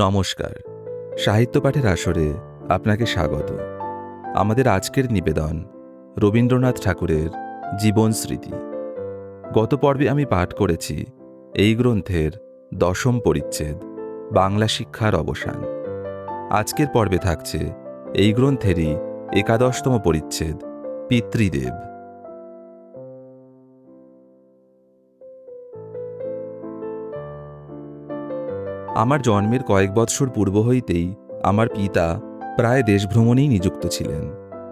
নমস্কার। সাহিত্য পাঠের আসরে আপনাকে স্বাগত। আমাদের আজকের নিবেদন রবীন্দ্রনাথ ঠাকুরের জীবন স্মৃতি। গত পর্বে আমি পাঠ করেছি এই গ্রন্থের দশম পরিচ্ছেদ, বাংলা শিক্ষার অবসান। আজকের পর্বে থাকছে এই গ্রন্থেরই একাদশতম পরিচ্ছেদ, পিতৃদেব। আমার জন্মের কয়েক বৎসর পূর্ব হইতেই আমার পিতা প্রায় দেশভ্রমণেই নিযুক্ত ছিলেন।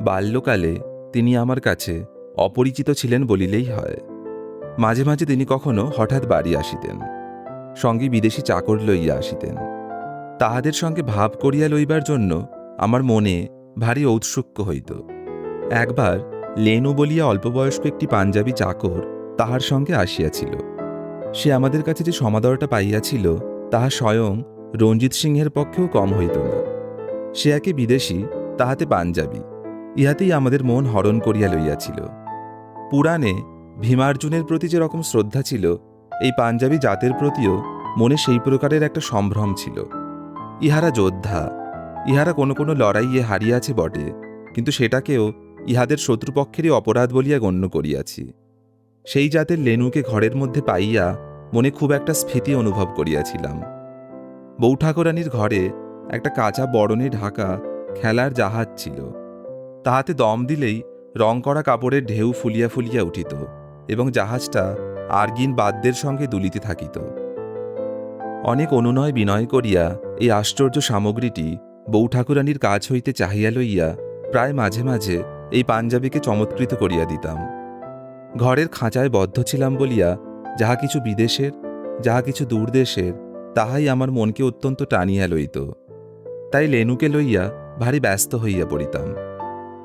বাল্যকালে তিনি আমার কাছে অপরিচিত ছিলেন বলিলেই হয়। মাঝে মাঝে তিনি কখনো হঠাৎ বাড়ি আসিতেন, সঙ্গে বিদেশি চাকর লইয়া আসিতেন। তাহাদের সঙ্গে ভাব করিয়া লইবার জন্য আমার মনে ভারী ঔৎসুক্য হইত। একবার লেনু বলিয়া অল্পবয়স্ক একটি পাঞ্জাবি চাকর তাহার সঙ্গে আসিয়াছিল। সে আমাদের কাছে যে সমাদরটা পাইয়াছিল তাহা স্বয়ং রঞ্জিত সিংহের পক্ষেও কম হইত না। সে একে বিদেশি, তাহাতে পাঞ্জাবি, ইহাতেই আমাদের মন হরণ করিয়া লইয়াছিল। পুরাণে ভীমার্জুনের প্রতি যে রকম শ্রদ্ধা ছিল, এই পাঞ্জাবি জাতের প্রতিও মনে সেই প্রকারের একটা সম্ভ্রম ছিল। ইহারা যোদ্ধা, ইহারা কোনো কোনো লড়াইয়ে হারিয়াছে বটে, কিন্তু সেটাকেও ইহাদের শত্রুপক্ষেরই অপরাধ বলিয়া গণ্য করিয়াছি। সেই জাতের লেনুকে ঘরের মধ্যে পাইয়া মনে খুব একটা স্ফীতি অনুভব করিয়াছিলাম। বৌঠাকুরানীর ঘরে একটা কাঁচা বরণে ঢাকা খেলার জাহাজ ছিল। তাহাতে দম দিলেই রং করা কাপড়ের ঢেউ ফুলিয়া ফুলিয়া উঠিত এবং জাহাজটা আর্গিন বাদ্যের সঙ্গে দুলিতে থাকিত। অনেক অনুনয় বিনয় করিয়া এই আশ্চর্য সামগ্রীটি বৌঠাকুরানীর কাজ হইতে চাহিয়া লইয়া প্রায় মাঝে মাঝে এই পাঞ্জাবিকে চমৎকৃত করিয়া দিতাম। ঘরের খাঁচায় বদ্ধ ছিলাম বলিয়া যাহা কিছু বিদেশের, যাহা কিছু দূরদেশের, তাহাই আমার মনকে অত্যন্ত টানিয়া লইত। তাই লেনুকে লইয়া ভারী ব্যস্ত হইয়া পড়িতাম।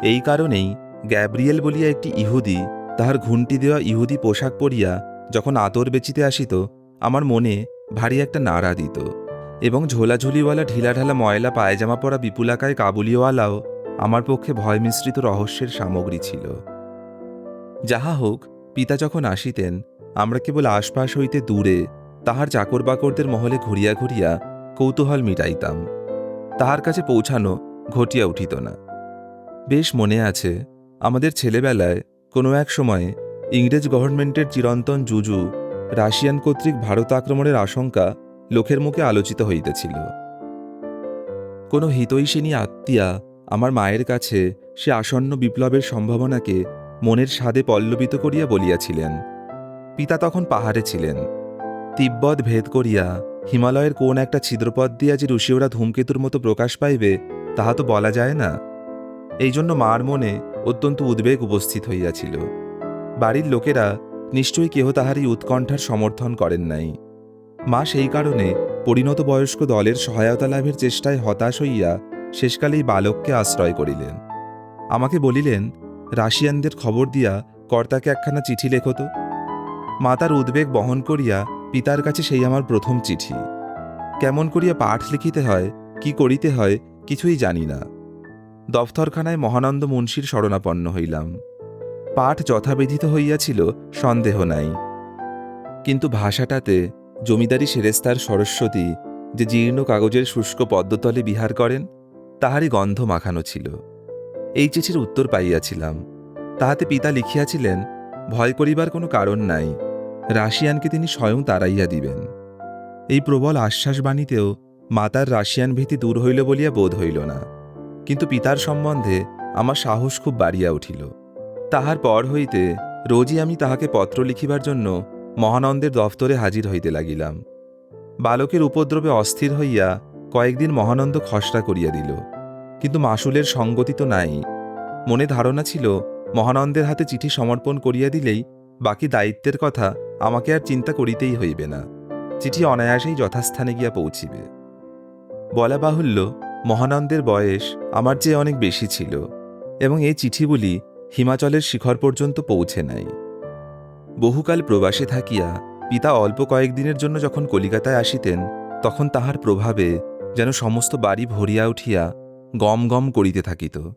এই কারণেই গ্যাব্রিয়েল বলিয়া একটি ইহুদি, তাহার ঘুন্টি দেওয়া ইহুদি পোশাক পরিয়া যখন আতর বেচিতে আসিত, আমার মনে ভারী একটা নাড়া দিত এবং ঝোলাঝুলিওয়ালা ঢিলাঢালা ময়লা পায়জামা পরা বিপুলাকায় কাবুলিওয়ালাও আমার পক্ষে ভয় মিশ্রিত রহস্যের সামগ্রী ছিল। যাহা হোক, পিতা যখন আসিতেন আমরা কেবল আশপাশ হইতে দূরে, তাহার চাকর বাকরদের মহলে ঘুরিয়া ঘুরিয়া কৌতূহল মিটাইতাম। তাহার কাছে পৌঁছানো ঘটিয়া উঠিত না। বেশ মনে আছে, আমাদের ছেলেবেলায় কোনো এক সময়ে ইংরেজ গভর্নমেন্টের চিরন্তন জুজু রাশিয়ান কর্তৃক ভারত আক্রমণের আশঙ্কা লোকের মুখে আলোচিত হইতেছিল। কোনো হিতৈষিনী আত্মীয়া আমার মায়ের কাছে সে আসন্ন বিপ্লবের সম্ভাবনাকে মনের স্বাদে পল্লবিত করিয়া বলিয়াছিলেন। পিতা তখন পাহাড়ে ছিলেন। তিব্বত ভেদ করিয়া হিমালয়ের কোন একটা ছিদ্রপথ দিয়া যে ঋষিওরা ধূমকেতুর মতো প্রকাশ পাইবে, তাহা তো বলা যায় না। এই জন্য মার মনে অত্যন্ত উদ্বেগ উপস্থিত হইয়াছিল। বাড়ির লোকেরা নিশ্চয়ই কেহ তাহার এই উৎকণ্ঠার সমর্থন করেন নাই। মা সেই কারণে পরিণত বয়স্ক দলের সহায়তা লাভের চেষ্টায় হতাশ হইয়া শেষকালেই বালককে আশ্রয় করিলেন। আমাকে বলিলেন, রাশিয়ানদের খবর দিয়া কর্তাকে একখানা চিঠি লেখত মা তার উদ্বেগ বহন করিয়া পিতার কাছে সেই আমার প্রথম চিঠি। কেমন করিয়া পাঠ লিখিতে হয়, কি করিতে হয়, কিছুই জানি না। দফতরখানায় মহানন্দ মুন্সির শরণাপন্ন হইলাম। পাঠ যথাবিধিত হইয়াছিল, সন্দেহ নাই। কিন্তু ভাষাটাতে জমিদারি সেরেস্তার সরস্বতী যে জীর্ণ কাগজের শুষ্ক পদ্মতলে বিহার করেন, তাহারই গন্ধ মাখানো ছিল। এই চিঠির উত্তর পাইয়াছিলাম। তাহাতে পিতা লিখিয়াছিলেন, ভয় করিবার কোনো কারণ নাই। রাশিয়ানকে তিনি স্বয়ং তাড়াইয়া দিবেন। এই প্রবল আশ্বাসবাণীতেও মাতার রাশিয়ান ভীতি দূর হইল বলিয়া বোধ হইল না। কিন্তু পিতার সম্বন্ধে আমার সাহস খুব বাড়িয়া উঠিল। তাহার পর হইতে রোজই আমি তাহাকে পত্র লিখিবার জন্য মহানন্দের দফতরে হাজির হইতে লাগিলাম। বালকের উপদ্রবে অস্থির হইয়া কয়েকদিন মহানন্দ খসড়া করিয়া দিল। কিন্তু মাসুলের সঙ্গতি তো নাই। মনে ধারণা ছিল, মহানন্দের হাতে চিঠি সমর্পণ করিয়া দিলেই বাকি দায়িত্বের কথা আমাকে আর চিন্তা করিতেই হইবে না। চিঠি অনায়াসেই যথাস্থানে গিয়া পৌঁছিবে। বলা বাহুল্য, মহানন্দের বয়স আমার চেয়ে অনেক বেশি ছিল এবং এই চিঠিগুলি হিমাচলের শিখর পর্যন্ত পৌঁছে নাই। বহুকাল প্রবাসে থাকিয়া পিতা অল্প কয়েকদিনের জন্য যখন কলিকাতায় আসিতেন, তখন তাহার প্রভাবে যেন সমস্ত বাড়ি ভরিয়া উঠিয়া গম গম করিতে থাকিত।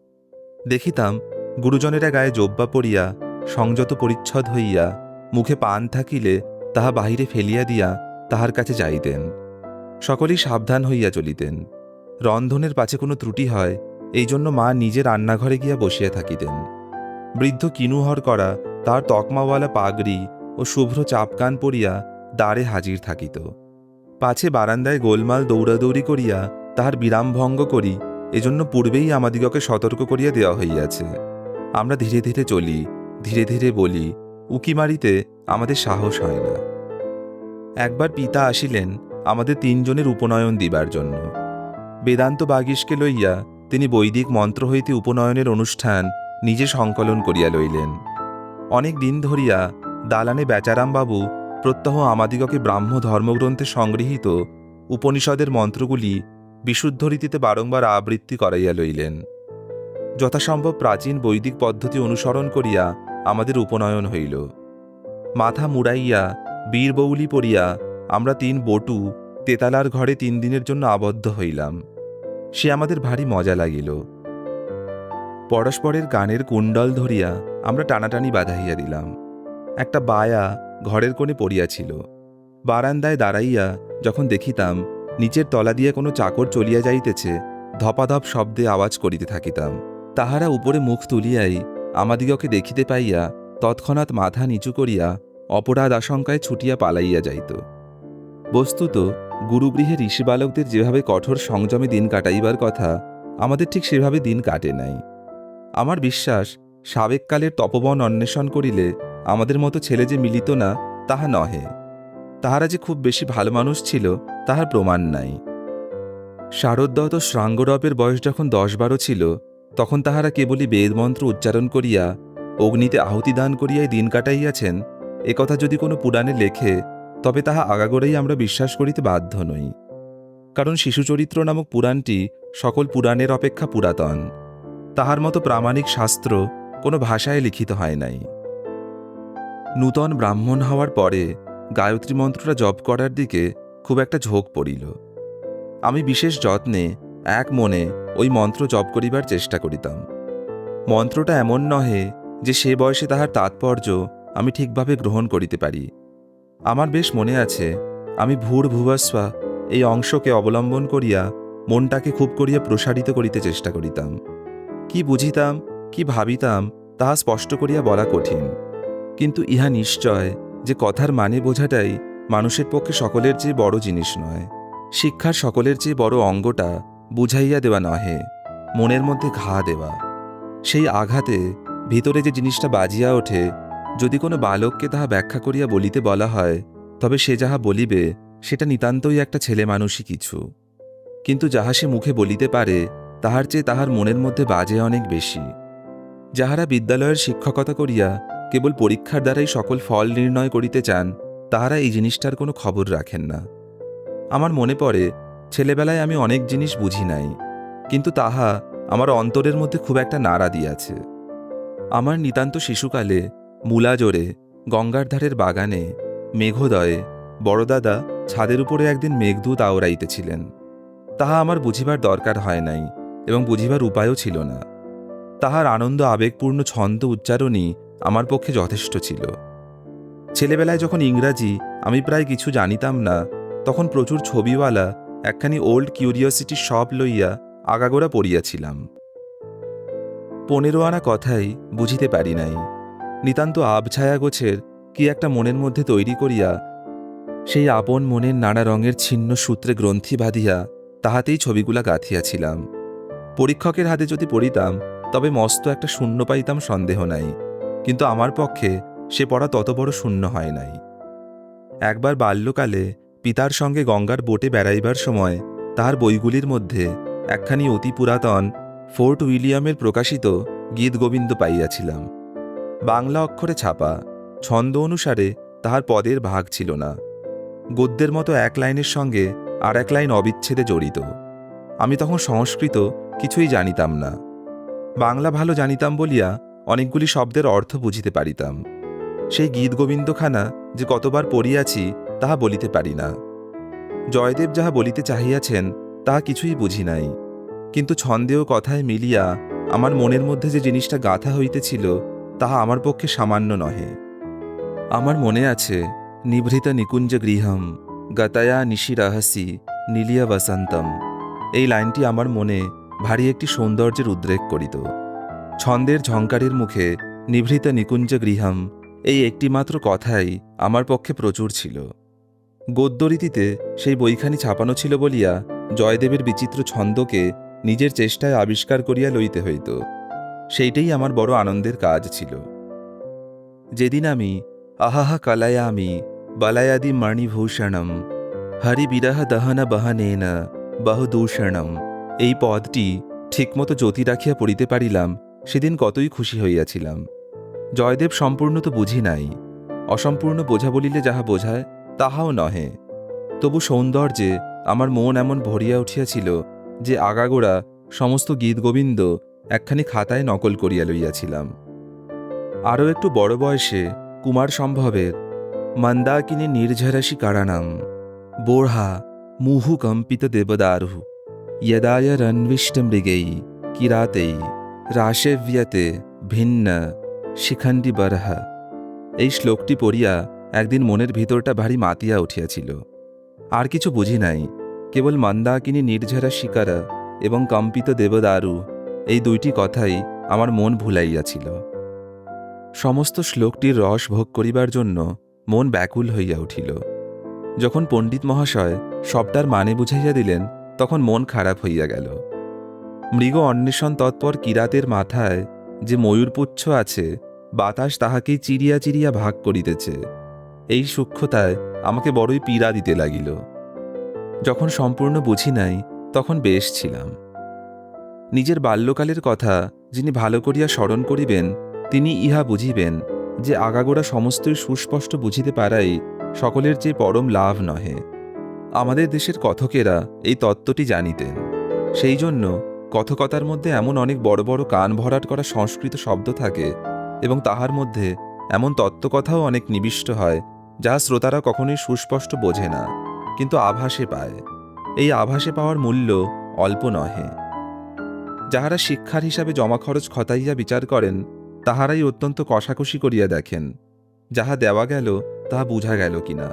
দেখিতাম, গুরুজনেরা গায়ে জব্বা পড়িয়া সংযত পরিচ্ছদ হইয়া মুখে পান থাকিলে তাহা বাহিরে ফেলিয়া দিয়া তাহার কাছে যাইতেন। সকলেই সাবধান হইয়া চলিতেন। রন্ধনের পাছে কোনো ত্রুটি হয় এই জন্য মা নিজে রান্নাঘরে গিয়া বসিয়া থাকিতেন। বৃদ্ধ কিনুহর করা তার তকমাওয়ালা পাগড়ি ও শুভ্র চাপকান পরিয়া দ্বারে হাজির থাকিত। পাছে বারান্দায় গোলমাল দৌড়াদৌড়ি করিয়া তাহার বিরাম ভঙ্গ করি, এজন্য পূর্বেই আমাদিগকে সতর্ক করিয়া দেওয়া হইয়াছে। আমরা ধীরে ধীরে চলি ধীরে ধীরে বলি উকি মারিতে আমাদের সাহস হয় না। একবার পিতা আসিলেন আমাদের তিনজনের উপনয়ন দিবার জন্য। বেদান্ত বাগিসকে লইয়া তিনি বৈদিক মন্ত্র হইতে উপনয়নের অনুষ্ঠান নিজে সংকলন করিয়া লইলেন। অনেক দিন ধরিয়া দালানে বেচারামবাবু প্রত্যহ আমাদিগকে ব্রাহ্ম ধর্মগ্রন্থে সংগৃহীত উপনিষদের মন্ত্রগুলি বিশুদ্ধ রীতিতে বারংবার আবৃত্তি করাইয়া লইলেন। যথাসম্ভব প্রাচীন বৈদিক পদ্ধতি অনুসরণ করিয়া আমাদের উপনয়ন হইল। মাথা মুড়াইয়া বীরবৌলি পড়িয়া আমরা তিন বটু তেতালার ঘরে তিন দিনের জন্য আবদ্ধ হইলাম। সে আমাদের ভারী মজা লাগিল। পরস্পরের গানের কুণ্ডল ধরিয়া আমরা টানাটানি বাঁধাইয়া দিলাম। একটা বায়া ঘরের কোণে পড়িয়াছিল। বারান্দায় দাঁড়াইয়া যখন দেখিতাম, নিচের তলা দিয়ে কোনো চাকর চলিয়া যাইতেছে, ধপাধপ শব্দে আওয়াজ করিতে থাকিতাম। তাহারা উপরে মুখ তুলিয়াই আমাদিগকে দেখিতে পাইয়া তৎক্ষণাৎ মাথা নিচু করিয়া অপরাধ আশঙ্কায় ছুটিয়া পালাইয়া যাইত। বস্তুত গুরুগৃহে ঋষিবালকদের যেভাবে কঠোর সংযমে দিন কাটাইবার কথা, আমাদের ঠিক সেভাবে দিন কাটে নাই। আমার বিশ্বাস, সাবেককালের তপবন অন্বেষণ করিলে আমাদের মতো ছেলে যে মিলিত না, তাহা নহে। তাহারা যে খুব বেশি ভালো মানুষ ছিল, তাহার প্রমাণ নাই। শারদদত্ত শ্রাঙ্গরপের বয়স যখন দশ বারো ছিল তখন তাহারা কেবলই বেদমন্ত্র উচ্চারণ করিয়া, অগ্নিতে আহুতি দান করিয়াই দিন কাটাইয়াছেন একথা যদি কোনো পুরাণে লেখে, তবে তাহা আগাগোড়াই আমরা বিশ্বাস করিতে বাধ্য নই। কারণ শিশুচরিত্র নামক পুরাণটি সকল পুরাণের অপেক্ষা পুরাতন। তাহার মতো প্রামাণিক শাস্ত্র কোনো ভাষায় লিখিত হয় নাই। নূতন ব্রাহ্মণ হওয়ার পরে গায়ত্রী মন্ত্রটা জপ করার দিকে খুব একটা ঝোঁক পড়িল। আমি বিশেষ যত্নে এক মনে ওই মন্ত্র জপ করিবার চেষ্টা করিতাম। মন্ত্রটা এমন নহে যে সে বয়সে তাহার তাৎপর্য আমি ঠিকভাবে গ্রহণ করিতে পারি। আমার বেশ মনে আছে, আমি ভূর ভুবস্বা এই অংশকে অবলম্বন করিয়া মনটাকে খুব করিয়া প্রসারিত করিতে চেষ্টা করিতাম। কি বুঝিতাম, কি ভাবিতাম, তাহা স্পষ্ট করিয়া বলা কঠিন। কিন্তু ইহা নিশ্চয় যে কথার মানে বোঝাটাই মানুষের পক্ষে সকলের চেয়ে বড় জিনিস নয়। শিক্ষার সকলের চেয়ে বড় অঙ্গটা বুঝাইয়া দেওয়া নহে, মনের মধ্যে ঘা দেওয়া। সেই আঘাতে ভিতরে যে জিনিসটা বাজিয়া ওঠে, যদি কোনো বালককে তাহা ব্যাখ্যা করিয়া বলিতে বলা হয়, তবে সে যাহা বলিবে, সেটা নিতান্তই একটা ছেলে মানুষই কিছু। কিন্তু যাহা সে মুখে বলিতে পারে, তাহার চেয়ে তাহার মনের মধ্যে বাজে অনেক বেশি। যাহারা বিদ্যালয়ের শিক্ষকতা করিয়া কেবল পরীক্ষার দ্বারাই সকল ফল নির্ণয় করিতে চান, তাহারা এই জিনিসটার কোনো খবর রাখেন না। আমার মনে পড়ে ছেলেবেলায় আমি অনেক জিনিস বুঝি নাই, কিন্তু তাহা আমার অন্তরের মধ্যে খুব একটা নাড়া দিয়াছে। আমার নিতান্ত শিশুকালে মূলাজোরে, গঙ্গার ধারের বাগানে, মেঘোদয়ে বড়দাদা ছাদের উপরে একদিন মেঘদূত আওড়াইতেছিলেন। তাহা আমার বুঝিবার দরকার হয় নাই এবং বুঝিবার উপায়ও ছিল না। তাহার আনন্দ আবেগপূর্ণ ছন্দ উচ্চারণই আমার পক্ষে যথেষ্ট ছিল। ছেলেবেলায় যখন ইংরাজি আমি প্রায় কিছু জানিতাম না, তখন প্রচুর ছবিওয়ালা একখানি ওল্ড কিউরিওসিটি সব লইয়া আগাগোড়া পড়িয়াছিলাম। পনেরো আনা কথাই বুঝিতে পারি নাই। নিতান্ত আবছায়া গোছের কি একটা মনের মধ্যে তৈরি করিয়া সেই আপন মনের নানা রঙের ছিন্ন সূত্রে গ্রন্থি বাঁধিয়া তাহাতেই ছবিগুলা গাঁথিয়াছিলাম। পরীক্ষকের হাতে যদি পড়িতাম, তবে মস্ত একটা শূন্য পাইতাম সন্দেহ নাই। কিন্তু আমার পক্ষে সে পড়া তত বড় শূন্য হয় নাই। একবার বাল্যকালে পিতার সঙ্গে গঙ্গার বোটে বেড়াইবার সময় তাহার বইগুলির মধ্যে একখানি অতি পুরাতন ফোর্ট উইলিয়ামের প্রকাশিত গীত গোবিন্দ পাইয়াছিলাম। বাংলা অক্ষরে ছাপা, ছন্দ অনুসারে তাহার পদের ভাগ ছিল না। গদ্যের মতো এক লাইনের সঙ্গে আর এক লাইন অবিচ্ছেদে জড়িত। আমি তখন সংস্কৃত কিছুই জানিতাম না। বাংলা ভালো জানিতাম বলিয়া অনেকগুলি শব্দের অর্থ বুঝিতে পারিতাম। সেই গীত গোবিন্দখানা যে কতবার পড়িয়াছি তাহা বলিতে পারি না। জয়দেব যাহা বলিতে চাহিয়াছেন তাহা কিছুই বুঝি নাই। কিন্তু ছন্দেও কথায় মিলিয়া আমার মনের মধ্যে যে জিনিসটা গাথা হইতেছিল, তাহা আমার পক্ষে সামান্য নহে। আমার মনে আছে, নিভৃত নিকুঞ্জ গৃহম, গতায়া নিশিরাহসি, নীলিয়া বসন্তম। এই লাইনটি আমার মনে ভারী একটি সৌন্দর্যের উদ্রেক করিত। ছন্দের ঝঙ্কারের মুখে নিভৃত নিকুঞ্জ গৃহম এই একটিমাত্র কথাই আমার পক্ষে প্রচুর ছিল। গদ্যরীতিতে সেই বইখানি ছাপানো ছিল বলিয়া জয়দেবের বিচিত্র ছন্দকে নিজের চেষ্টায় আবিষ্কার করিয়া লইতে হইত। সেইটাই আমার বড় আনন্দের কাজ ছিল। যেদিন আমি, আহাহা কলায়ামি বালায়াদি মণিভূষণম, হরি বিরহ দহন বহনেন বহুদূষণম এই পদটি ঠিকমতো জ্যোতি রাখিয়া পড়িতে পারিলাম, সেদিন কতই খুশি হইয়াছিলাম। জয়দেব সম্পূর্ণ তো বুঝি নাই, অসম্পূর্ণ বোঝা বলিলে যাহা বোঝায় তাহাও নহে। তবু সৌন্দর্যে আমার মন এমন ভরিয়া উঠিয়াছিল যে আগাগোড়া সমস্ত গীতগোবিন্দ একখানি খাতায় নকল করিয়া লইয়াছিলাম। আরও একটু বড় বয়সে কুমার সম্ভবের মন্দাকিনী নির্ঝরাসি কারানাম বোড়হা মুহু কম্পিত দেবদারু ইয়দায় রন্বিষ্টমৃগেই কিরাতেই রাশেভিয়াতে ভিন্ন শিখণ্ডী বরহা। এই শ্লোকটি পড়িয়া একদিন মনের ভিতরটা ভারী মাতিয়া উঠিয়াছিল। আর কিছু বুঝি নাই, কেবল মন্দাকিনী, নির্ঝরা শিকারা এবং কম্পিত দেবদারু এই দুইটি কথাই আমার মন ভুলাইয়াছিল। সমস্ত শ্লোকটির রস ভোগ করিবার জন্য মন ব্যাকুল হইয়া উঠিল। যখন পণ্ডিত মহাশয় সবটার মানে বুঝাইয়া দিলেন, তখন মন খারাপ হইয়া গেল। মৃগ অন্বেষণ তৎপর কিরাতের মাথায় যে ময়ূরপুচ্ছ আছে, বাতাস তাহাকেই চিরিয়া চিরিয়া ভাগ করিতেছে। এই সূক্ষ্মতায় আমাকে বড়ই পীড়া দিতে লাগিল। যখন সম্পূর্ণ বুঝি নাই, তখন বেশ ছিলাম। নিজের বাল্যকালের কথা যিনি ভালো করিয়া স্মরণ করিবেন, তিনি ইহা বুঝিবেন যে আগাগোড়া সমস্তই সুস্পষ্ট বুঝিতে পারাই সকলের যে পরম লাভ নহে। আমাদের দেশের কথকেরা এই তত্ত্বটি জানিতেন। সেই জন্য কথকতার মধ্যে এমন অনেক বড় বড় কান ভরাট করা সংস্কৃত শব্দ থাকে এবং তাহার মধ্যে এমন তত্ত্বকথাও অনেক নিবিষ্ট হয় যা শ্রোতারা কখনোই সুস্পষ্ট বোঝে না, কিন্তু আভাসে পায়। এই আভাসে পাওয়ার মূল্য অল্প নহে। যাহারা শিক্ষার হিসাবে জমা খরচ খতাইয়া বিচার করেন, তাহারাই অত্যন্ত কষাকষি করিয়া দেখেন, যাহা দেওয়া গেল, তাহা বুঝা গেল কিনা।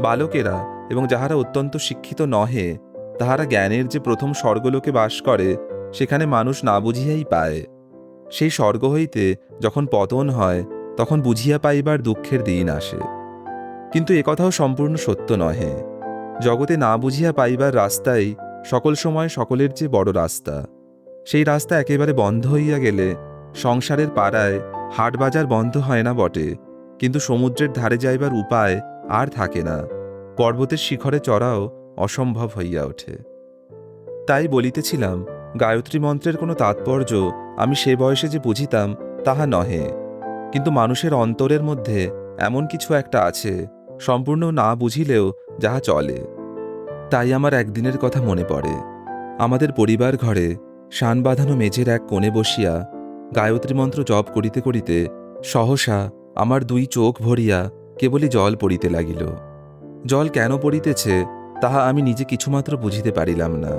বালকেরা এবং যাহারা অত্যন্ত শিক্ষিত নহে, তাহারা জ্ঞানের যে প্রথম স্বর্গলোকে বাস করে, সেখানে মানুষ না বুঝিয়াই পায়। সেই স্বর্গ হইতে যখন পতন হয় তখন বুঝিয়া পাইবার দুঃখের দিন আসে। কিন্তু একথাও সম্পূর্ণ সত্য নহে। জগতে না বুঝিয়া পাইবার রাস্তাই সকল সময় সকলের যে বড় রাস্তা। সেই রাস্তা একেবারে বন্ধ হইয়া গেলে সংসারের পাড়ায় হাট বাজার বন্ধ হয় না বটে, কিন্তু সমুদ্রের ধারে যাইবার উপায় আর থাকে না। পর্বতের শিখরে চড়াও অসম্ভব হইয়া ওঠে। তাই বলিতেছিলাম, গায়ত্রী মন্ত্রের কোনো তাৎপর্য আমি সে বয়সে যে বুঝিতাম, তাহা নহে। কিন্তু মানুষের অন্তরের মধ্যে এমন কিছু একটা আছে, সম্পূর্ণ না বুঝিলেও যাহা চলে। তাই আমার একদিনের কথা মনে পড়ে। আমাদের পরিবার ঘরে শান বাঁধানো মেঝের এক কোণে বসিয়া গায়ত্রী মন্ত্র জপ করিতে করিতে সহসা আমার দুই চোখ ভরিয়া কেবলই জল পড়িতে লাগিল। জল কেন পড়িতেছে তাহা আমি নিজে কিছুমাত্র বুঝিতে পারিলাম না।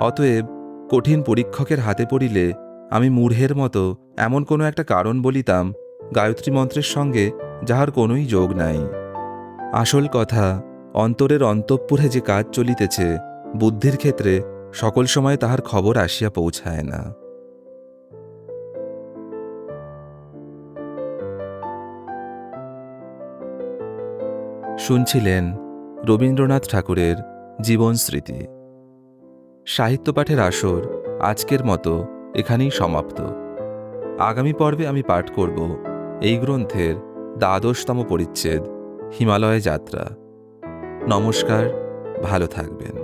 অতএব কঠিন পরীক্ষকের হাতে পড়িলে আমি মূঢ়ের মতো এমন কোনো একটা কারণ বলিতাম গায়ত্রী মন্ত্রের সঙ্গে যাহার কোনোই যোগ নাই। আসল কথা, অন্তরের অন্তঃপুরে যে কাজ চলিতেছে, বুদ্ধির ক্ষেত্রে সকল সময় তাহার খবর আসিয়া পৌঁছায় না। শুনছিলেন রবীন্দ্রনাথ ঠাকুরের জীবন স্মৃতি। সাহিত্য পাঠের আসর আজকের মতো এখানেই সমাপ্ত। আগামী পর্বে আমি পাঠ করব এই গ্রন্থের দ্বাদশতম পরিচ্ছেদ হিমালয় যাত্রা। নমস্কার ভালো থাকবেন।